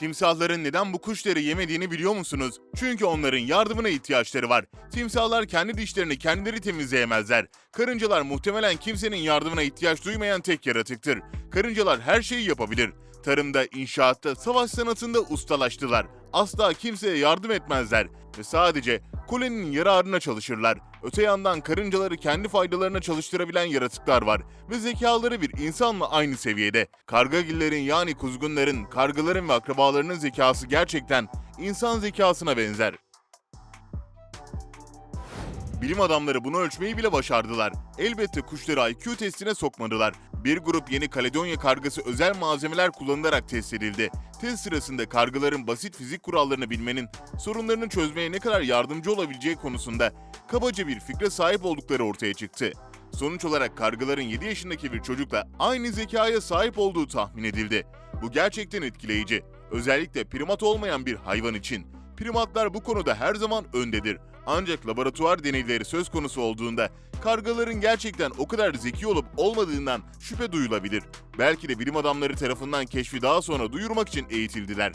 Timsahların neden bu kuşları yemediğini biliyor musunuz? Çünkü onların yardımına ihtiyaçları var. Timsahlar kendi dişlerini kendileri temizleyemezler. Karıncalar muhtemelen kimsenin yardımına ihtiyaç duymayan tek yaratıktır. Karıncalar her şeyi yapabilir. Tarımda, inşaatta, savaş sanatında ustalaştılar. Asla kimseye yardım etmezler ve sadece kolenin yararına çalışırlar. Öte yandan karıncaları kendi faydalarına çalıştırabilen yaratıklar var ve zekaları bir insanla aynı seviyede. Kargagillerin yani kuzgunların, kargaların ve akrabalarının zekası gerçekten insan zekasına benzer. Bilim adamları bunu ölçmeyi bile başardılar. Elbette kuşları IQ testine sokmadılar. Bir grup yeni Kaledonya kargası özel malzemeler kullanılarak test edildi. Test sırasında kargaların basit fizik kurallarını bilmenin sorunlarını çözmeye ne kadar yardımcı olabileceği konusunda kabaca bir fikre sahip oldukları ortaya çıktı. Sonuç olarak kargaların 7 yaşındaki bir çocukla aynı zekaya sahip olduğu tahmin edildi. Bu gerçekten etkileyici. Özellikle primat olmayan bir hayvan için. Primatlar bu konuda her zaman öndedir. Ancak laboratuvar deneyleri söz konusu olduğunda kargaların gerçekten o kadar zeki olup olmadığından şüphe duyulabilir. Belki de bilim adamları tarafından keşfi daha sonra duyurmak için eğitildiler.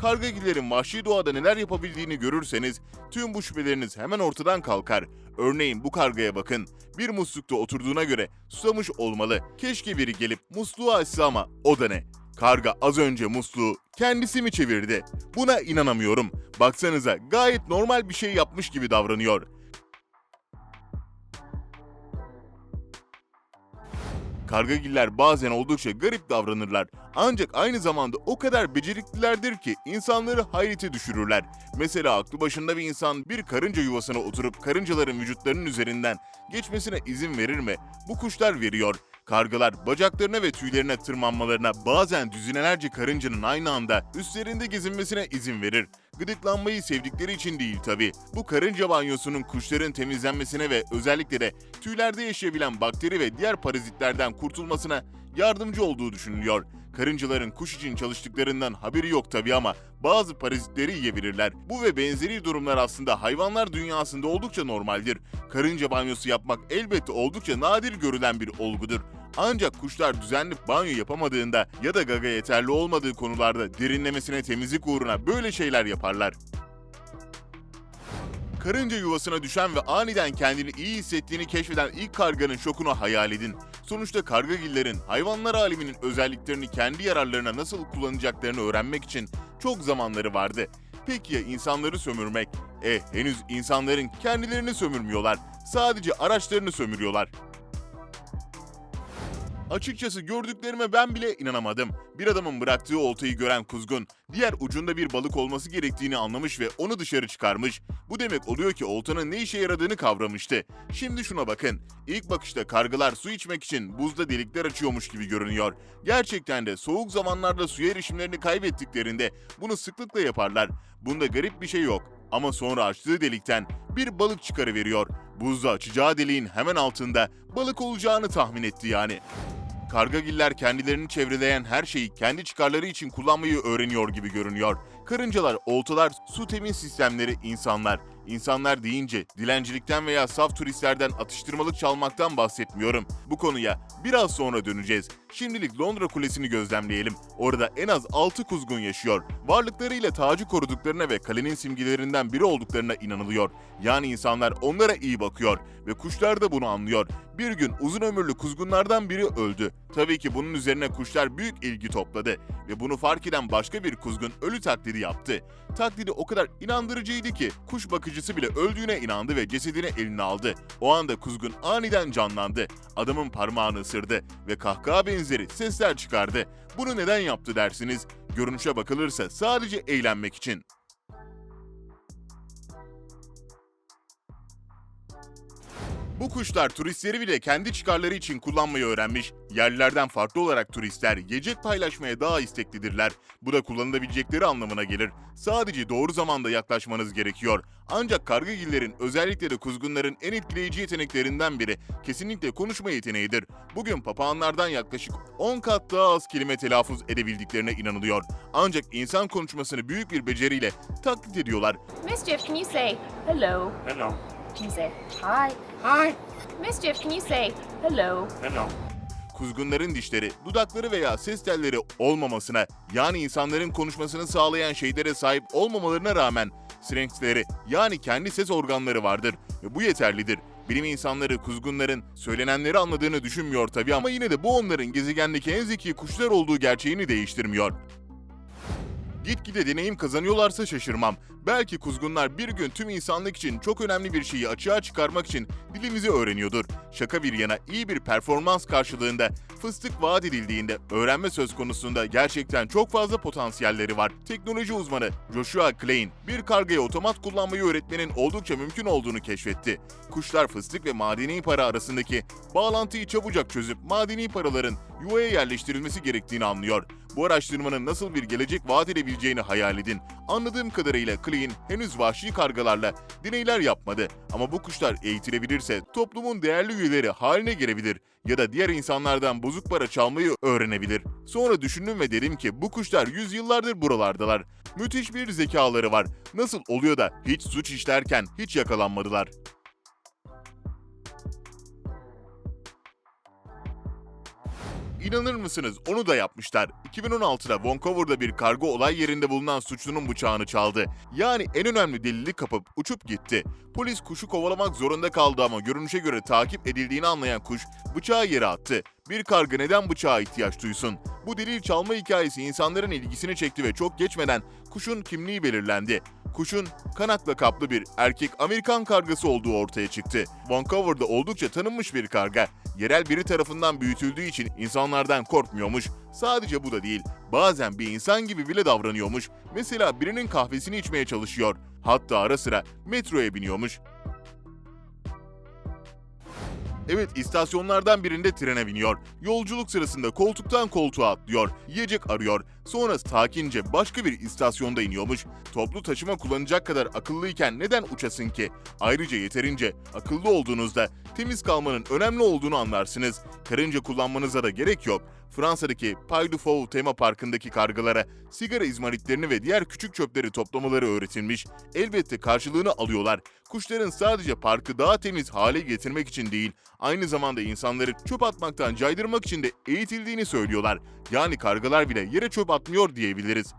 Kargagillerin vahşi doğada neler yapabildiğini görürseniz tüm bu şüpheleriniz hemen ortadan kalkar. Örneğin bu kargaya bakın. Bir muslukta oturduğuna göre susamış olmalı. Keşke biri gelip musluğu açsa ama o da ne? Karga az önce musluğu kendisi mi çevirdi? Buna inanamıyorum. Baksanıza gayet normal bir şey yapmış gibi davranıyor. Kargagiller bazen oldukça garip davranırlar. Ancak aynı zamanda o kadar beceriklilerdir ki insanları hayrete düşürürler. Mesela aklı başında bir insan bir karınca yuvasına oturup karıncaların vücutlarının üzerinden geçmesine izin verir mi? Bu kuşlar veriyor. Kargalar bacaklarına ve tüylerine tırmanmalarına bazen düzinelerce karıncanın aynı anda üstlerinde gezinmesine izin verir. Gıdıklanmayı sevdikleri için değil tabi. Bu karınca banyosunun kuşların temizlenmesine ve özellikle de tüylerde yaşayabilen bakteri ve diğer parazitlerden kurtulmasına yardımcı olduğu düşünülüyor. Karıncaların kuş için çalıştıklarından haberi yok tabi ama bazı parazitleri yiyebilirler. Bu ve benzeri durumlar aslında hayvanlar dünyasında oldukça normaldir. Karınca banyosu yapmak elbette oldukça nadir görülen bir olgudur. Ancak kuşlar düzenli banyo yapamadığında ya da gaga yeterli olmadığı konularda derinlemesine temizlik uğruna böyle şeyler yaparlar. Karınca yuvasına düşen ve aniden kendini iyi hissettiğini keşfeden ilk karganın şokunu hayal edin. Sonuçta kargagillerin hayvanlar aleminin özelliklerini kendi yararlarına nasıl kullanacaklarını öğrenmek için çok zamanları vardı. Peki ya insanları sömürmek? E henüz insanların kendilerini sömürmüyorlar. Sadece araçlarını sömürüyorlar. Açıkçası gördüklerime ben bile inanamadım. Bir adamın bıraktığı oltayı gören kuzgun, diğer ucunda bir balık olması gerektiğini anlamış ve onu dışarı çıkarmış. Bu demek oluyor ki oltanın ne işe yaradığını kavramıştı. Şimdi şuna bakın. İlk bakışta kargalar su içmek için buzda delikler açıyormuş gibi görünüyor. Gerçekten de soğuk zamanlarda suya erişimlerini kaybettiklerinde bunu sıklıkla yaparlar. Bunda garip bir şey yok. Ama sonra açtığı delikten bir balık çıkarıveriyor. Buzda açacağı deliğin hemen altında balık olacağını tahmin etti yani. Kargagiller kendilerini çevreleyen her şeyi kendi çıkarları için kullanmayı öğreniyor gibi görünüyor. Karıncalar, oltalar, su temin sistemleri, insanlar. İnsanlar deyince dilencilikten veya saf turistlerden atıştırmalık çalmaktan bahsetmiyorum. Bu konuya biraz sonra döneceğiz. Şimdilik Londra Kulesi'ni gözlemleyelim. Orada en az 6 kuzgun yaşıyor. Varlıklarıyla tacı koruduklarına ve kalenin simgelerinden biri olduklarına inanılıyor. Yani insanlar onlara iyi bakıyor ve kuşlar da bunu anlıyor. Bir gün uzun ömürlü kuzgunlardan biri öldü. Tabii ki bunun üzerine kuşlar büyük ilgi topladı ve bunu fark eden başka bir kuzgun ölü taklidi yaptı. Taklidi o kadar inandırıcıydı ki kuş bakıcısı bile öldüğüne inandı ve cesedini eline aldı. O anda kuzgun aniden canlandı. Adamın parmağını ısırdı ve kahkaha benzeri sesler çıkardı. Bunu neden yaptı dersiniz? Görünüşe bakılırsa sadece eğlenmek için. Bu kuşlar turistleri bile kendi çıkarları için kullanmayı öğrenmiş. Yerlilerden farklı olarak turistler yiyecek paylaşmaya daha isteklidirler. Bu da kullanılabilecekleri anlamına gelir. Sadece doğru zamanda yaklaşmanız gerekiyor. Ancak kargagillerin özellikle de kuzgunların en etkileyici yeteneklerinden biri kesinlikle konuşma yeteneğidir. Bugün papağanlardan yaklaşık 10 kat daha az kelime telaffuz edebildiklerine inanılıyor. Ancak insan konuşmasını büyük bir beceriyle taklit ediyorlar. Mischief, can you say hello? Hello. Can you say hi? Hi. Mischief, can you say hello? Hello. kuzgunların dişleri, dudakları veya ses telleri olmamasına, yani insanların konuşmasını sağlayan şeylere sahip olmamalarına rağmen Sphinx'leri yani kendi ses organları vardır ve bu yeterlidir. Bilim insanları kuzgunların söylenenleri anladığını düşünmüyor tabii ama yine de bu onların gezegendeki en zeki kuşlar olduğu gerçeğini değiştirmiyor. Gitgide deneyim kazanıyorlarsa şaşırmam. Belki kuzgunlar bir gün tüm insanlık için çok önemli bir şeyi açığa çıkarmak için dilimizi öğreniyordur. Şaka bir yana iyi bir performans karşılığında fıstık vaat edildiğinde öğrenme söz konusunda gerçekten çok fazla potansiyelleri var. Teknoloji uzmanı Joshua Klein bir kargaya otomat kullanmayı öğretmenin oldukça mümkün olduğunu keşfetti. Kuşlar fıstık ve madeni para arasındaki bağlantıyı çabucak çözüp madeni paraların yuvaya yerleştirilmesi gerektiğini anlıyor. Bu araştırmanın nasıl bir gelecek vaat edebileceğini hayal edin. Anladığım kadarıyla Klein henüz vahşi kargalarla deneyler yapmadı. Ama bu kuşlar eğitilebilirse toplumun değerli üyeleri haline gelebilir ya da diğer insanlardan bozuk para çalmayı öğrenebilir. Sonra düşündüm ve dedim ki bu kuşlar yüzyıllardır buralardalar. Müthiş bir zekaları var. Nasıl oluyor da hiç suç işlerken hiç yakalanmadılar? İnanır mısınız onu da yapmışlar. 2016'da Vancouver'da bir kargo olay yerinde bulunan suçlunun bıçağını çaldı. Yani en önemli delili kapıp uçup gitti. Polis kuşu kovalamak zorunda kaldı ama görünüşe göre takip edildiğini anlayan kuş bıçağı yere attı. Bir karga neden bıçağa ihtiyaç duysun? Bu delil çalma hikayesi insanların ilgisini çekti ve çok geçmeden kuşun kimliği belirlendi. Kuşun kanatla kaplı bir erkek Amerikan kargası olduğu ortaya çıktı. Vancouver'da oldukça tanınmış bir karga. Yerel biri tarafından büyütüldüğü için insanlardan korkmuyormuş. Sadece bu da değil, bazen bir insan gibi bile davranıyormuş. Mesela birinin kahvesini içmeye çalışıyor. Hatta ara sıra metroya biniyormuş. Evet istasyonlardan birinde trene biniyor. Yolculuk sırasında koltuktan koltuğa atlıyor. Yiyecek arıyor. Sonra sakince başka bir istasyonda iniyormuş. Toplu taşıma kullanacak kadar akıllıyken neden uçasın ki? Ayrıca yeterince akıllı olduğunuzda temiz kalmanın önemli olduğunu anlarsınız. Karınca kullanmanıza da gerek yok. Fransa'daki Pays du Fou tema parkındaki kargalara sigara izmaritlerini ve diğer küçük çöpleri toplamaları öğretilmiş. Elbette karşılığını alıyorlar. Kuşların sadece parkı daha temiz hale getirmek için değil, aynı zamanda insanları çöp atmaktan caydırmak için de eğitildiğini söylüyorlar. Yani kargalar bile yere çöp atmıyor diyebiliriz.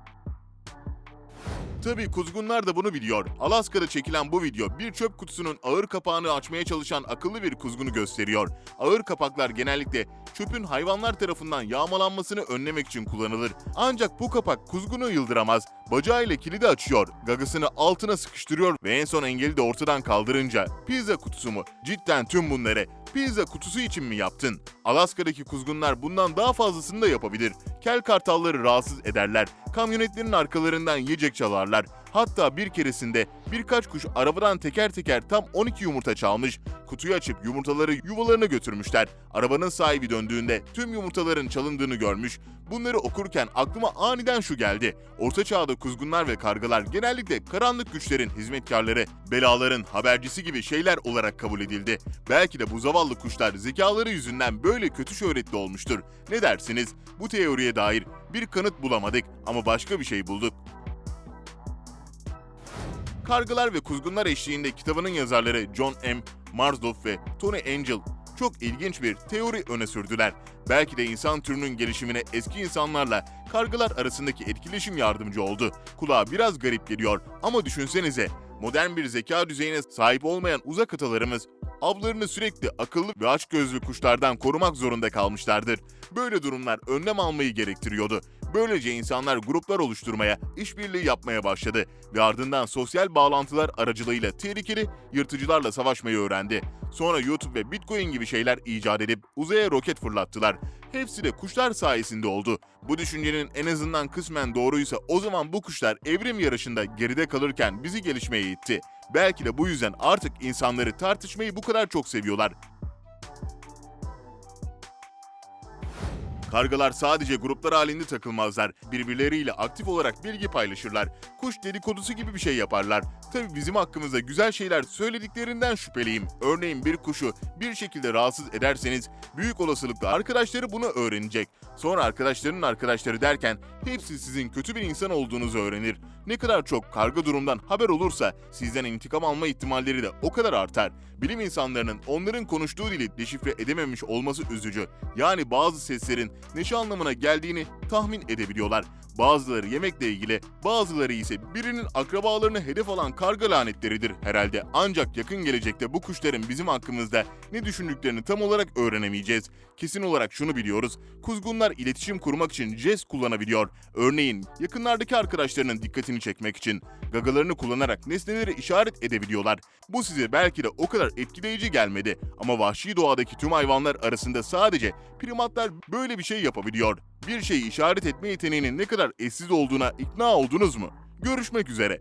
Tabii kuzgunlar da bunu biliyor. Alaska'da çekilen bu video bir çöp kutusunun ağır kapağını açmaya çalışan akıllı bir kuzgunu gösteriyor. Ağır kapaklar genellikle çöpün hayvanlar tarafından yağmalanmasını önlemek için kullanılır. Ancak bu kapak kuzgunu yıldıramaz. Bacağıyla kilidi açıyor, gagasını altına sıkıştırıyor ve en son engeli de ortadan kaldırınca pizza kutusu mu? Cidden tüm bunları pizza kutusu için mi yaptın? Alaska'daki kuzgunlar bundan daha fazlasını da yapabilir. Kel kartalları rahatsız ederler. Kamyonetlerin arkalarından yiyecek çalarlar. Hatta bir keresinde birkaç kuş arabadan teker teker tam 12 yumurta çalmış. Kutuyu açıp yumurtaları yuvalarına götürmüşler. Arabanın sahibi döndüğünde tüm yumurtaların çalındığını görmüş. Bunları okurken aklıma aniden şu geldi. Orta çağda kuzgunlar ve kargalar genellikle karanlık güçlerin hizmetkarları, belaların habercisi gibi şeyler olarak kabul edildi. Belki de bu zavallı kuşlar zekaları yüzünden böyle kötü şöhretli olmuştur. Ne dersiniz? Bu teoriye dair bir kanıt bulamadık ama başka bir şey bulduk. Kargılar ve Kuzgunlar eşliğinde kitabının yazarları John M. Marsdorf ve Tony Angel çok ilginç bir teori öne sürdüler. Belki de insan türünün gelişimine eski insanlarla kargılar arasındaki etkileşim yardımcı oldu. Kulağa biraz garip geliyor ama düşünsenize modern bir zeka düzeyine sahip olmayan uzak atalarımız avlarını sürekli akıllı ve açgözlü kuşlardan korumak zorunda kalmışlardır. Böyle durumlar önlem almayı gerektiriyordu. Böylece insanlar gruplar oluşturmaya, işbirliği yapmaya başladı ve ardından sosyal bağlantılar aracılığıyla tehlikeli yırtıcılarla savaşmayı öğrendi. Sonra YouTube ve Bitcoin gibi şeyler icat edip uzaya roket fırlattılar. Hepsi de kuşlar sayesinde oldu. Bu düşüncenin en azından kısmen doğruysa o zaman bu kuşlar evrim yarışında geride kalırken bizi gelişmeye itti. Belki de bu yüzden artık insanları tartışmayı bu kadar çok seviyorlar. Kargalar sadece gruplar halinde takılmazlar. Birbirleriyle aktif olarak bilgi paylaşırlar. Kuş dedikodusu gibi bir şey yaparlar. Tabi bizim hakkımızda güzel şeyler söylediklerinden şüpheliyim. Örneğin bir kuşu bir şekilde rahatsız ederseniz büyük olasılıkla arkadaşları bunu öğrenecek. Sonra arkadaşlarının arkadaşları derken hepsi sizin kötü bir insan olduğunuzu öğrenir. Ne kadar çok karga durumdan haber olursa sizden intikam alma ihtimalleri de o kadar artar. Bilim insanlarının onların konuştuğu dili deşifre edememiş olması üzücü. Yani bazı seslerin neşe anlamına geldiğini tahmin edebiliyorlar. Bazıları yemekle ilgili, bazıları ise birinin akrabalarını hedef alan karga lanetleridir herhalde. Ancak yakın gelecekte bu kuşların bizim hakkımızda ne düşündüklerini tam olarak öğrenemeyeceğiz. Kesin olarak şunu biliyoruz. Kuzgunlar iletişim kurmak için jest kullanabiliyor. Örneğin yakınlardaki arkadaşlarının dikkatini çekmek için gagalarını kullanarak nesneleri işaret edebiliyorlar. Bu size belki de o kadar etkileyici gelmedi ama vahşi doğadaki tüm hayvanlar arasında sadece primatlar böyle bir şey yapabiliyor. Bir şeyi işaret etme yeteneğinin ne kadar eşsiz olduğuna ikna oldunuz mu? Görüşmek üzere.